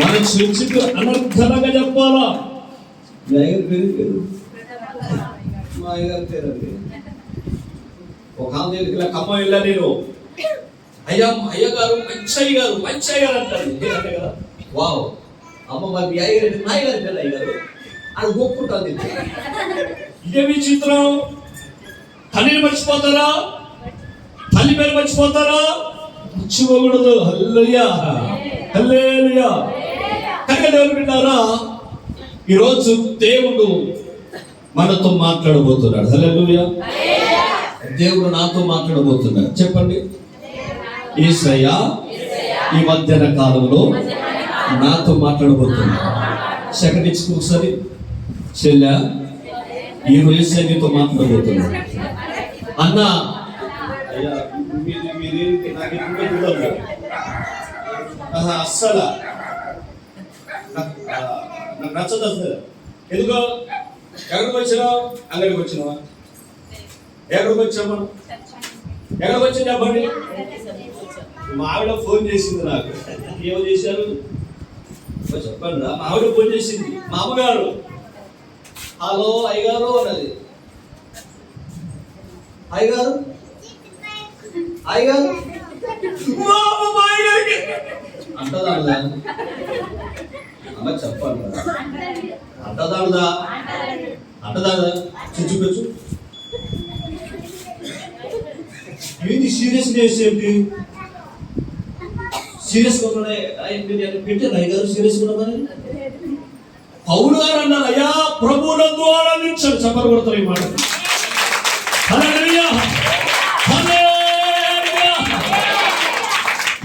మన చర్చికి అనర్ఘనంగా చెప్పాలా? మీ పేరు పేరు. మా పేరు అది. ఒక ఆమె దగ్గరికి ఇలా ఖమ్మం వెళ్ళా నేను. అయ్యా మా అయ్యగారు మంచి అయ్యగారు మంచి అయ్యగారు అంటారు. అంటే కదా వావ్ అమ్మ మరి మీ అయ్యగారి మా అయ్యగారి పేరు అయ్యగారు. అది గొప్పకుంటుంది ఇదే విచిత్రం తల్లిని మర్చిపోతారా? తల్లి పేరు మర్చిపోతారా? మర్చిపోకూడదు. హల్లయ్యా హల్లేలుయా. కనుక విన్నారా ఈరోజు దేవుడు మనతో మాట్లాడబోతున్నాడు. హల్లెలూయా. దేవుడు నాతో మాట్లాడబోతున్నాడు. చెప్పండి. ఈసయ్య ఈ మధ్యాహ్న కాలంలో నాతో మాట్లాడబోతున్నాడు. సెకండ్ ఇచ్చి ఒకసారి. చెల్లె ఈ రోజు నీతో మాట్లాడబోతున్నాడు. అన్న. అయ్యా మీది నాకు నచ్చదు అసలు ఎందుకో? ఎక్కడికి వచ్చినావు? అంగడికి వచ్చినావా? ఎక్కడికి వచ్చావు మనం? ఎక్కడికి వచ్చి చెప్పండి మా ఆవిడ ఫోన్ చేసింది నాకు. ఏమో చేశారు? చెప్పండి రా. మా ఆవిడ ఫోన్ చేసింది. మా అమ్మగారు. హలో అయ్యగారు అన్నది. అయ్యగారు? అయ్యగారు? అంటదా అమ్మ చెప్పండి అంటదాడుదా అంటదాడుదా చూపించు ఏంటి? సీరియస్ డేస్ ఏంటి సీరియస్ పెట్టారు? అయ్యగారు సీరియస్గా ఉన్నదని పౌలు గారు అన్నారు అయ్యా ప్రభు నందు ఆనందించాడు చెప్పలు కొడతారు ఈ మాట?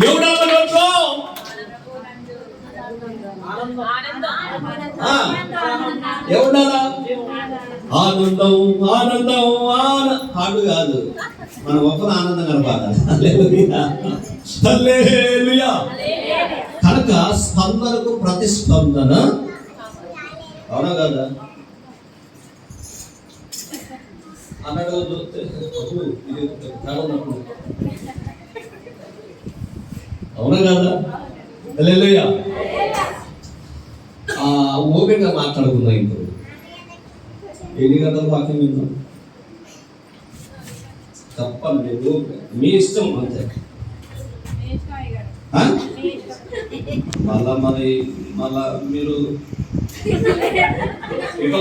ఎవడా ఏముండాలా ఆనందం ఆనందం ఆన పాడు కాదు. మన ఒక్కరు ఆనందం కనపాడాలి. కనుక స్పందనకు ప్రతిస్పందన. అవునా కదా? అన్నాడు అవునా కదా? ఓపికగా మాట్లాడుకుందాం ఇప్పుడు. ఎన్ని గంటల వాక్యం తప్పండి ఓపిక. మీ ఇష్టం అంతే? మళ్ళా మరి మళ్ళా మీరు